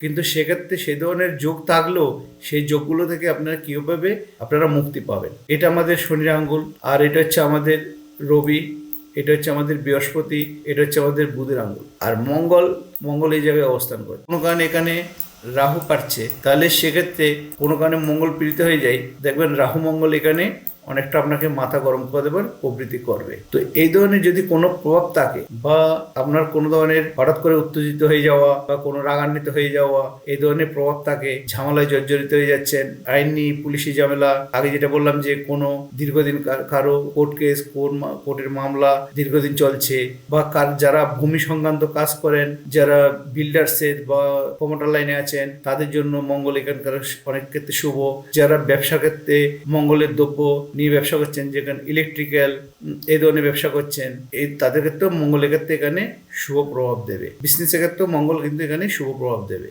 কিন্তু সেক্ষেত্রে সে ধরনের যোগ থাকলেও সেই যোগগুলো থেকে আপনারা কীভাবে আপনারা মুক্তি পাবেন। এটা আমাদের শনির আঙ্গুল, আর এটা হচ্ছে আমাদের রবি, এটা হচ্ছে আমাদের বৃহস্পতি, এটা হচ্ছে আমাদের বুধের আঙ্গুল। আর মঙ্গল মঙ্গল এই জায়গায় অবস্থান করে। কোনো কারণে এখানে রাহু কাটছে, তাহলে সেক্ষেত্রে কোনো কারণে মঙ্গল পীড়িত হয়ে যায়। দেখবেন রাহু, মঙ্গল এখানে অনেকটা আপনাকে মাথা গরম করে দেবার প্রবৃত্তি করবে। তো এই ধরনের যদি কোনো প্রভাব থাকে বা আপনার কোনো ধরনের হঠাৎ করে উত্তেজিত হয়ে যাওয়া বা কোনো রাগান্বিত হয়ে যাওয়া, এই ধরনের প্রভাব থাকে, ঝামেলায় জর্জরিত হয়ে যাচ্ছেন, আইনি পুলিশি ঝামেলা, আগে যেটা বললাম যে কোনো দীর্ঘদিন কার- কারও কোর্ট কেস কোর্টের মামলা দীর্ঘদিন চলছে বা কার, যারা ভূমি সংক্রান্ত কাজ করেন, যারা বিল্ডার্সের বা প্রমোটার লাইনে আছেন, তাদের জন্য মঙ্গল এখানকার অনেক ক্ষেত্রে শুভ। যারা ব্যবসা ক্ষেত্রে মঙ্গলের দ্রব্য নিয়ে ব্যবসা করছেন, যেখানে ইলেকট্রিক্যাল এই ধরনের ব্যবসা করছেন, এই তাদের ক্ষেত্রেও মঙ্গলের ক্ষেত্রে এখানে শুভ প্রভাব দেবে। বিজনেসের ক্ষেত্রেও মঙ্গল কিন্তু এখানে শুভ প্রভাব দেবে।